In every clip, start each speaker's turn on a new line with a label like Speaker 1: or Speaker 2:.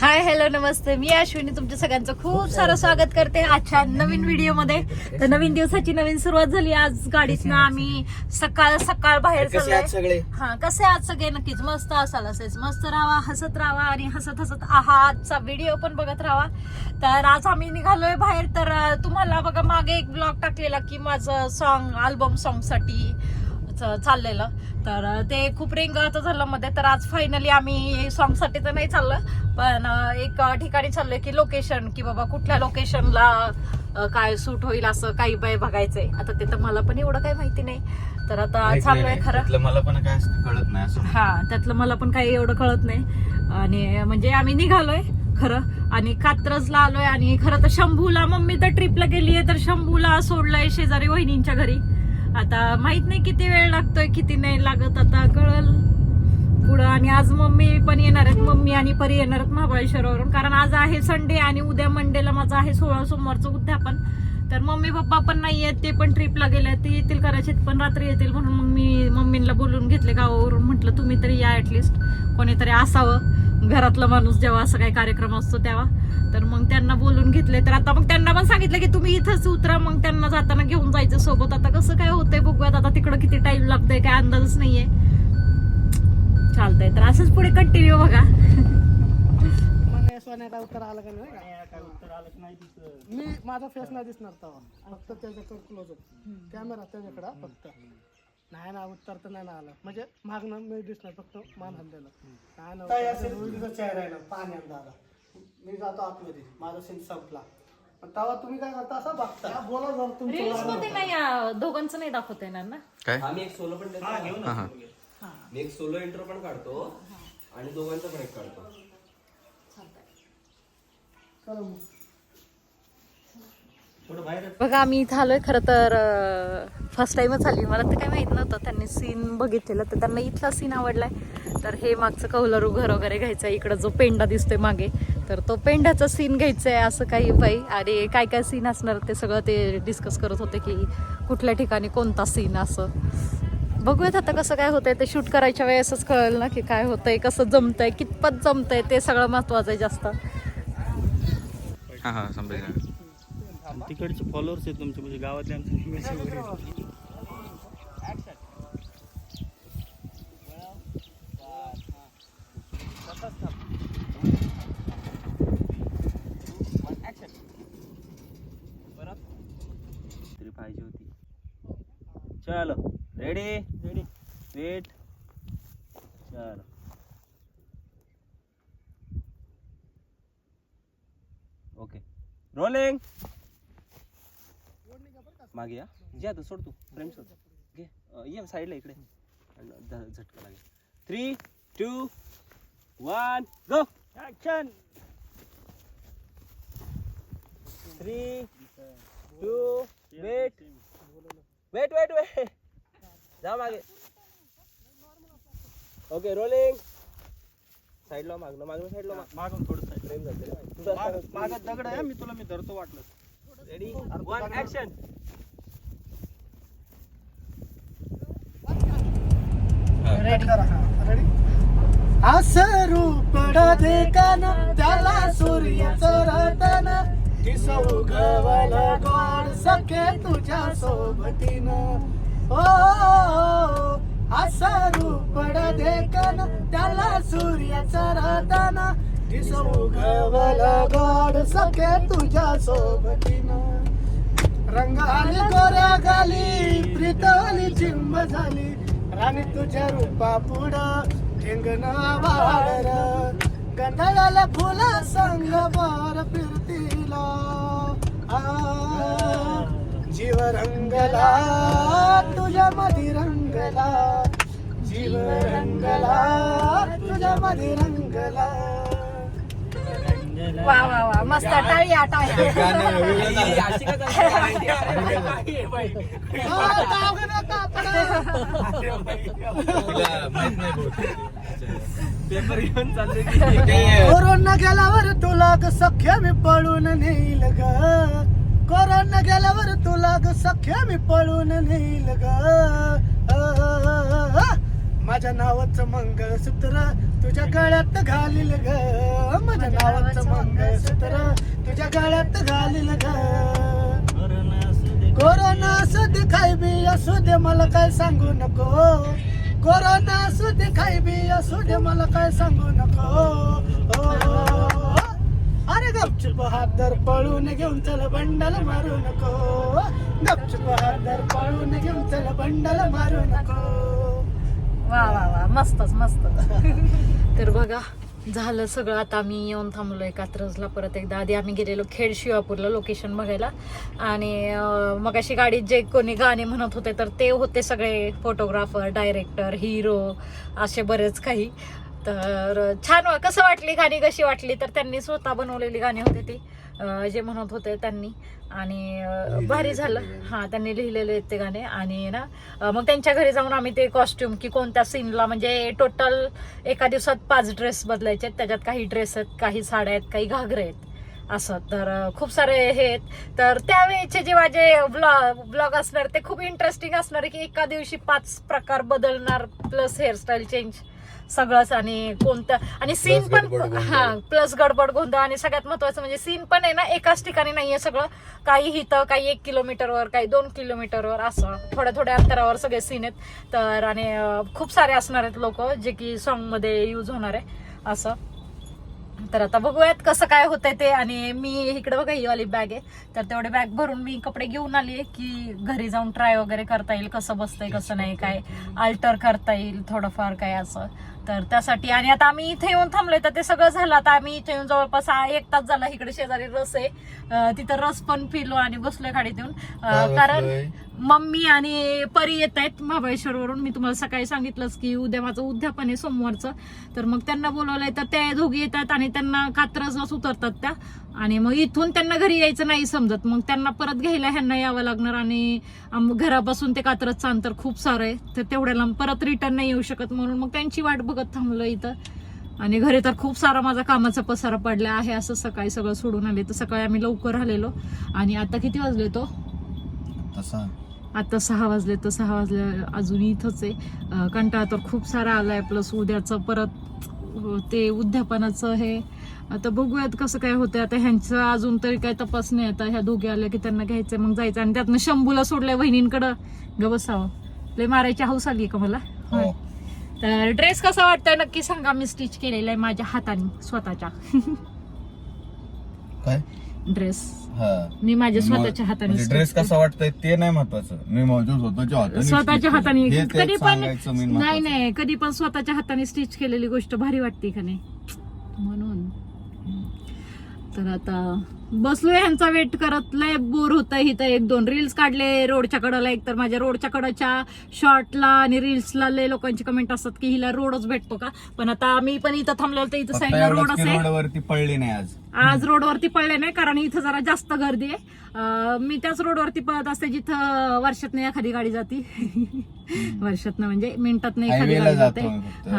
Speaker 1: Hi hello नमस्ते. मी अश्विनी तुमच्या सगळ्यांचं खूप सारं स्वागत करते आजच्या नवीन व्हिडिओमध्ये. तर नवीन दिवसाची नवीन सुरुवात झाली आज गाडीतनं आम्ही सकाळ सकाळ बाहेर
Speaker 2: कसे
Speaker 1: चाललोय.
Speaker 2: सगळे?
Speaker 1: हा कसे आज सगळे? नक्कीच मस्त असाल असेच. मस्त राहा हसत राहा आणि हसत हसत आहातचा व्हिडिओ पण बघत राहा. तर आज आम्ही निघालोय बाहेर. तर अं, तुम्हाला बघा मागे एक ब्लॉग टाकलेला की माझं सॉन्ग अल्बम सॉन्गसाठी. चाललेलं. तर ते खूप रेंगाळत झालं मध्ये. तर आज फायनली आम्ही सॉन्गसाठी तर नाही चाललं. पण एक ठिकाणी चाललोय की लोकेशन की बाबा कुठल्या लोकेशनला काय सूट होईल असं काही बाय बघायचंय. आता ते तर मला पण एवढं काही माहिती नाही. तर आता चाललोय खरं.
Speaker 2: मला पण काय कळत नाही असं.
Speaker 1: हा त्यातलं मला पण काही एवढं कळत नाही. आणि म्हणजे आम्ही निघालोय खरं. आणि कात्रजला आलोय. आणि खरं तर शंभूला मम्मी तर ट्रिपला गेली आहे तर शंभूला सोडलंय शेजारी वहिनींच्या घरी. आता माहीत नाही किती वेळ लागतोय किती नाही लागत आता कळल. पुढं आणि आज मम्मी पण येणार आहेत मम्मी आणि परी येणार आहेत महाबळेश्वरवरून. कारण आज आहे संडे आणि उद्या मंडेला माझं आहे सोळा सोमवारचं उद्यापन. तर मम्मी पप्पा पण नाही आहेत ते पण ट्रिपला गेले ते येतील कदाचित पण रात्री येतील म्हणून मग मी मम्मींना बोलून घेतले गावावरून म्हटलं तुम्ही तरी या ऍटलिस्ट कोणीतरी असावं. घरातला माणूस जेव्हा असं काही कार्यक्रम असतो तेव्हा. तर मग त्यांना बोलून घेतले. तर आता मग त्यांना पण सांगितलं की तुम्ही इथंच उतरा. मग त्यांना जाताना घेऊन जायचं सोबत. आता कसं काय होतंय बघूयात. आता तिकडं किती टाइम लागतोय काय अंदाजच नाहीये. चालतंय. तर असंच पुढे कंटिन्यू बघा.
Speaker 3: उत्तर आलं का नाही? मी माझा फेस नाही दिसणार तेव्हा. फक्त त्याच्याकडे क्लोज कॅमेरा त्याच्याकडे फक्त. नाही ना उत्तर तर नाही ना आलं. म्हणजे मागणं मी दिसणार फक्त मान हल्लेलं. नाही ना उत्तर. चेहरा आहे ना पाण्यात दादा. मी जातो आतमध्ये माझा सीन संपला. पण तेव्हा तुम्ही काय करता असं बघता. बोला
Speaker 1: रील्स
Speaker 3: तुमचं
Speaker 1: मध्ये नाही अं, दोघांचं नाही दाखवता येणार ना?
Speaker 2: काय?
Speaker 4: आम्ही एक सोलो पण देतो. मी एक सोलो इंट्रो पण काढतो आणि दोघांचा पण एक काढतो
Speaker 3: चला मग.
Speaker 1: बघा आम्ही इथं आलोय खरं तर फर्स्ट टाइमच आली. मला तर काय माहीत नव्हतं. त्यांनी सीन बघितलेलं तर त्यांना इथला सीन आवडलाय. तर हे मागचं कौलारू घर वगैरे घ्यायचं आहे इकडं जो पेंडा दिसतोय मागे. तर तो पेंड्याचा सीन घ्यायचा आहे असं काही बाई आणि काय काय सीन असणार ते सगळं ते डिस्कस करत होते की कुठल्या ठिकाणी कोणता सीन असं. बघूयात आता कसं काय होतंय. ते शूट करायच्या वेळेसच कळेल ना की काय होतंय कसं जमतंय कितपत जमतंय ते सगळं महत्वाचं आहे जास्त.
Speaker 2: हा हा समजायचं
Speaker 5: तिकडचे फॉलोअर्स आहेत तुमचे म्हणजे गावातले आमचे मेसेज वगैरे पाहिजे होती. चलो रेडी रेडी वेट चलो ओके रोलिंग मागे या. जे आता सोड तू. फ्रेम सोड घे. ये साईडला इकडे. झटका लागेल. Three two one go action three two wait wait wait wait जा मागे ओके रोलिंग साईडला मागणं मागणं साईडला मागून थोडं फ्रेम जाते मागत दगड आहे मी तुला मी धरतो वाटलं.
Speaker 4: रेडी वन ऍक्शन
Speaker 3: रेडी असं रूपड देकान त्याला सूर्याचं रतन. दिस उगवल गोड सखे तुझ्या सोबतीनं. ओ असं रूपड देकान त्याला सूर्याचं उगवल गोड सखे तुझ्या सोबतीनं रंग आली गोऱ्या गाली प्रीतली चिंब झाली. राणी तुझ्या रूपा पुढं ठेंगण वाढर गंधळाला फुला संग बार फिरतीला. आ, जीव रंगला तुझ्या मधी रंगला. जीव रंगला तुझ्या मधी रंगला.
Speaker 1: वा वा वा. मस्त. टाळ्या
Speaker 2: ते,
Speaker 3: कोरोना गेल्यावर तुला ग सख्या मी पळून नेईल ग. कोरोना गेल्यावर तुला ग सख्या मी पळून नेईल ग. माझ्या नावाचं मंगळसूत्र तुझ्या गळ्यात घालील ग. भावाचं मंगळसूत्र तुझ्या गळ्यात घालील ग. कोरोना असू दे खाय बी असू दे मला काय सांगू नको. कोरोना असू दे खाय बी असू दे मला काय सांगू नको. अरे गपचूप हात धर पळून घेऊन चल बंडल मारू नको. गपचूप हात धर पळून घेऊन चल बंडल मारू नको.
Speaker 1: वा वा वा. मस्तच मस्तच. तर बघा झालं सगळं. आता आम्ही येऊन थांबलोय कात्रजला परत एकदा आधी आम्ही गेलेलो खेड शिवापूरला लोकेशन बघायला. आणि मग अशी गाडीत जे कोणी गाणे म्हणत होते तर ते होते सगळे फोटोग्राफर डायरेक्टर हिरो असे बरेच काही. तर छान कसं वाटली गाणी? कशी वाटली? तर त्यांनी स्वतः बनवलेली गाणी होती ती. जे म्हणत होते त्यांनी. आणि भारी झालं. हा त्यांनी लिहिलेले आहेत ते गाणे. आणि ना मग त्यांच्या घरी जाऊन आम्ही ते कॉस्ट्युम की कोणत्या सीनला म्हणजे टोटल एका दिवसात पाच ड्रेस बदलायचे आहेत. त्याच्यात काही ड्रेस आहेत काही साड्या आहेत काही घागरे आहेत. असं. तर खूप सारे हे आहेत. तर त्यावेळेचे जे माझे ब्लॉग ब्लॉग असणार ते खूप इंटरेस्टिंग असणार की एका दिवशी पाच प्रकार बदलणार प्लस हेअरस्टाईल चेंज सगळंच आणि कोणतं आणि सीन पण. हा प्लस गडबड गोंधळ आणि सगळ्यात महत्वाचं म्हणजे सीन पण आहे ना एकाच ठिकाणी नाहीये सगळं. काही इथं काही एक किलोमीटरवर काही दोन किलोमीटरवर असं थोड्या थोड्या अंतरावर सगळे सीन आहेत. तर आणि खूप सारे असणार आहेत लोक जे की सॉन्गमध्ये यूज होणार आहे असं. तर आता बघूयात कसं काय होतंय ते. आणि मी इकडे बघा ही वाली बॅग आहे. तर तेवढे बॅग भरून मी कपडे घेऊन आली आहे की घरी जाऊन ट्राय वगैरे करता येईल कसं बसतंय कसं नाही काय अल्टर करता येईल थोडंफार काय असं. तर त्यासाठी आणि आता आम्ही इथे येऊन थांबलोय तर ते सगळं झालं. आता आम्ही इथे येऊन जवळपास एक तास झाला इकडे शेजारी रस आहे. तिथं रस पण पिलो आणि बसलोय गाडीत येऊन कारण मम्मी आणि परी येत आहेत महाबळेश्वरवरून. मी तुम्हाला सकाळी सांगितलंच की उद्या माझं उद्यापन आहे सोमवारचं. तर मग त्यांना बोलवलंय तर ते दोघी येतात आणि त्यांना कात्रजलाच उतरतात त्या. आणि मग इथून त्यांना घरी यायचं नाही समजत. मग त्यांना परत घ्यायला ह्यांना यावं लागणार आणि घरापासून ते कात्रजचं अंतर खूप सारं आहे. तर तेवढ्याला परत रिटर्न नाही येऊ शकत म्हणून मग त्यांची वाट बघत थांबलं इथं. आणि घरी तर खूप सारा माझा कामाचा पसारा पडला आहे असं सकाळी सगळं सोडून आले. तर सकाळी आम्ही लवकर आलेलो. आणि आता किती वाजले तो? आता सहा वाजले तर सहा वाजले अजून इथंच आहे. कंटाळा तर खूप सारा आलाय प्लस उद्याचं परत ते उद्यापनाचं हे. आता बघूयात कसं काय होतंय. आता ह्यांचं अजून तरी काय तपास नाही. आता ह्या दोघे आल्या की त्यांना घ्यायचंय मग जायचं. आणि त्यातनं शंभूला सोडलंय बहिणींकडं ग बसावं. लय मारायची हौस आली का मला? होय. तर ड्रेस कसा वाटतोय नक्की सांगा. मी स्टिच केलेला आहे माझ्या हाताने स्वतःच्या. ड्रेस
Speaker 2: हा.
Speaker 1: मी माझ्या स्वतःच्या हाताने
Speaker 2: ड्रेस
Speaker 1: केला.
Speaker 2: कसा वाटतंय ते नाही महत्वाचं. मी माझ्या स्वतःच्या हाताने
Speaker 1: स्वतःच्या हाताने कधी पण नाही. नाही. कधी पण स्वतःच्या हाताने स्टिच केलेली गोष्ट भारी वाटते का नाही? म्हणून. तर आता बसलोय ह्यांचा वेट करत. लय बोर होत इथं. एक दोन रील्स काढले रोडच्या कडेला. एक तर माझ्या रोडच्या कडेच्या शॉर्टला आणि रील्सला लय लोकांची कमेंट असतात की हिला रोडच भेटतो का? पण आता मी पण इथं थांबलो तर इथं साईडला रोड असेल.
Speaker 2: रोडवरती पडली नाही आज.
Speaker 1: आज रोडवरती पडले नाही कारण इथं जरा जास्त गर्दी आहे. मी त्याच रोडवरती पळत असते जिथं वर्षातनं एखादी गाडी जाते. वर्षातनं म्हणजे मिनिटात एखादी गाडी
Speaker 2: जातो
Speaker 1: हा.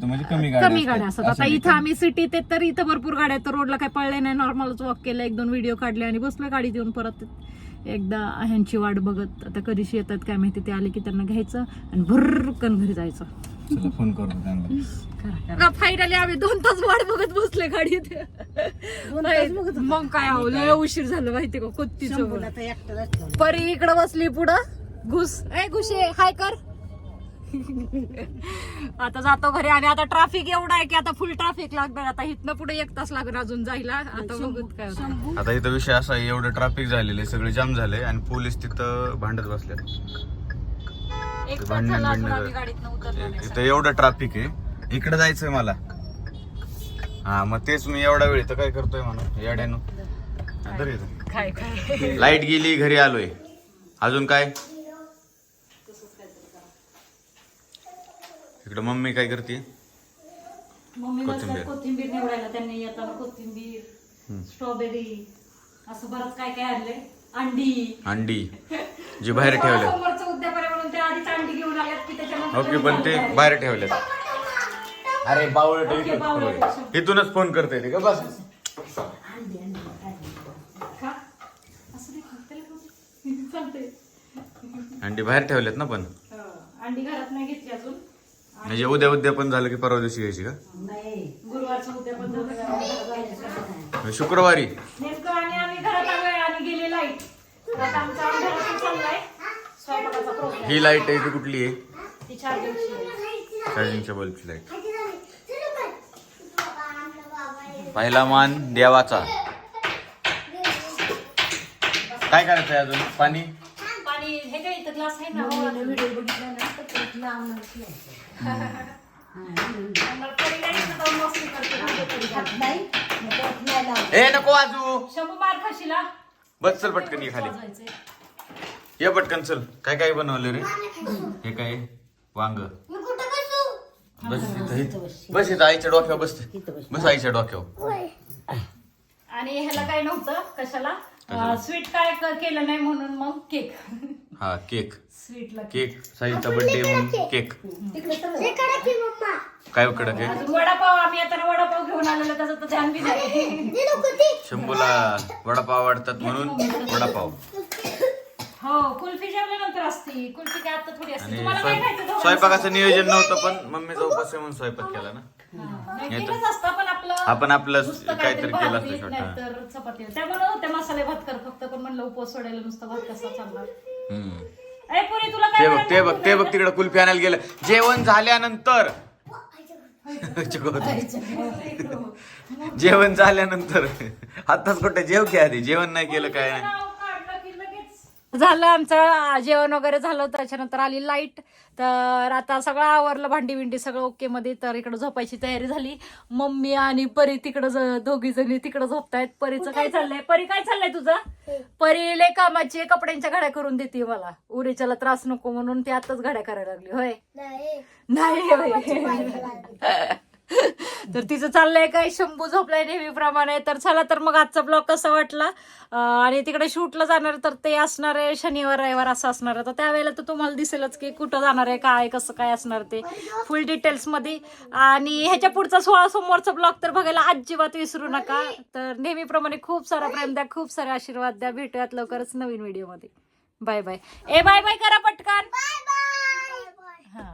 Speaker 2: म्हणजे कमी गाड्या
Speaker 1: असतात. आता इथं आम्ही सिटीत आहेत तर इथं भरपूर गाड्या आहेत. तर रोडला काही पळले नाही. नॉर्मलच वॉक केलं एक दोन व्हिडिओ काढले आणि बसलो गाडीत येऊन परत. एकदा ह्यांची वाट बघत आता कधीशी येतात काय माहिती ते आले की त्यांना घ्यायचं आणि भरकन घरी जायचं.
Speaker 2: चला फोन करतो त्यांना.
Speaker 1: फायनली आम्ही दोन तास वाट बघत बसले गाडीत. मग काय अहो, लय उशीर झालं माहिती का कोत्तीचं परी इकडं बसली पुढं. घुस. ए घुसे हाय कर. आता जातो घरी आणि आता ट्रॅफिक एवढा आहे की आता फुल ट्रॅफिक लागणार. आता इथनं पुढे एक तास लागणार अजून जायला. आता बघत काय होतं.
Speaker 2: आता इथं विषय असा आहे एवढं ट्रॅफिक झालेलं आहे सगळे जाम झाले आणि पोलीस तिथं भांडत बसले
Speaker 1: एक
Speaker 2: भांडण बिंडण. इथं एवढं ट्रॅफिक आहे. इकडे जायचंय मला. हा मग तेच मी एवढा वेळ इथं काय करतोय म्हणून याड्यानं. हा, लाइट गेली घरी आलोय. अजून काय? इकडे मम्मी काय करते
Speaker 1: मम्मी
Speaker 2: कोथिंबीर.
Speaker 1: कोथिंबीर निवडायला त्यांनी येताना कोथिंबीर स्ट्रॉबेरी असं बरंच काय काय आणलंय. अंडी.
Speaker 2: अंडी जी बाहेर
Speaker 1: त्याच्यानंतर
Speaker 2: ओके पण ते बाहेर ठेवल्यात. अरे बावळ. इथूनच फोन करते ते का? बस. अंडी बाहेर ठेवल्यात ना पण?
Speaker 1: हो, अंडी घरात नाही घेतली अजून.
Speaker 2: म्हणजे उद्या उद्या पण झालं की परवा दिवशी घ्यायची का?
Speaker 1: गुरुवारचं उद्यापन झालं
Speaker 2: शुक्रवारी
Speaker 1: नेमकं आणि आम्ही घरात आलोय आणि गेली लाइट आता आमचा अंधारातून चाललाय. स्वयंपाकाचा प्रोग्राम
Speaker 2: ही लाइट आहे ती कुठली आहे?
Speaker 1: ती
Speaker 2: चार्जिंगच्या बल्बची लाइट पहिला मान देवाचा. काय करायचंय अजून? पाणी?
Speaker 1: पाणी हे काय इथं ग्लास आहे ना? हो. आम्हाला तरी नाही इथं जाऊन मस्ती करते.
Speaker 2: ए नको वाजू
Speaker 1: शंभू मार खाशीला.
Speaker 2: बस चल पटकन ये खाली. ये पटकन चल. काय काय बनवलं रे? हे काय? वांग. बस इथं इथं. बस इथं आईच्या डोक्यावर बस बस आईच्या डोक्यावर.
Speaker 1: आणि ह्याला काय नव्हतं? कशाला? स्वीट काय क- केलं नाही म्हणून मग केक
Speaker 2: हा केक.
Speaker 1: स्वीटला
Speaker 2: केक. साईचा बर्थडे म्हणून केक. काय कडक आहे
Speaker 1: अजून वडापाव आम्ही आता वडापाव घेऊन आलेलो त्याचं तर ध्यान बी नाही.
Speaker 2: शंभूला वडापाव आवडतात म्हणून वडापाव.
Speaker 1: हो कुल्फी जेवल्यानंतर असती. कुल्फी काय आता थोडी असते.
Speaker 2: आणि
Speaker 1: तुम्हाला काय खायचं?
Speaker 2: स्वयं-
Speaker 1: दोघांना?
Speaker 2: स्वयंपाकाचं नियोजन नव्हतं पण मम्मीचा उपास आहे म्हणून स्वयंपाक केला ना.
Speaker 1: नाही, केलंच असतं पण आपलं
Speaker 2: आपण आपलं
Speaker 1: नुसतं
Speaker 2: काहीतरी केलं
Speaker 1: भाकरी,
Speaker 2: असतं छोटा.
Speaker 1: नाहीतर चपाती. त्यामुळे होते मसाले भात कर फक्त पण म्हणलं उपवास सोडायला नुसतं भात कसा चालणार? पुरी तुला
Speaker 2: ते
Speaker 1: काय
Speaker 2: बघ ते? बघ ते बघ तिकडे कुल्फी आणायला गेलं. जेवण झाल्यानंतर जेवण झाल्यानंतर. आताच कुठे जेव की आधी? जेवण नाही केलं काय नाही
Speaker 1: नाव काढलं की लगेच झालं आमचं जेवण वगैरे झालं त्याच्यानंतर आली लाइट तर आता सगळं आवरलं भांडी बिंडी सगळं ओके मध्ये. तर इकडे झोपायची तयारी झाली. मम्मी आणि परी तिकडं दोघी जणी तिकडं झोपतायत. परीचं काय चाललंय? परी काय चाललंय तुझं? परी लय कामाची कपड्यांच्या घड्या करून देते मला. उरीच्याला त्रास नको म्हणून ती आताच घड्या करायला लागली होय? नाही. होय. तर तिचं चाललंय काय? शंभू झोपलाय नेहमीप्रमाणे. तर चला तर मग आजचा ब्लॉग कसा वाटला? आणि तिकडे शूटला जाणार तर ते असणार आहे शनिवार रविवार असं असणार आहे. तर त्यावेळेला तर तुम्हाला दिसेलच की कुठं जाणार आहे काय कसं काय असणार ते. फुल डिटेल्समध्ये. आणि ह्याच्या पुढचा सोळा सोमवारचा ब्लॉग तर बघायला अजिबात विसरू नका. तर नेहमीप्रमाणे खूप सारा प्रेम द्या खूप सारे आशीर्वाद द्या. भेटूयात लवकरच नवीन व्हिडिओमध्ये. बाय बाय ए बाय बाय करा पटकन. हा.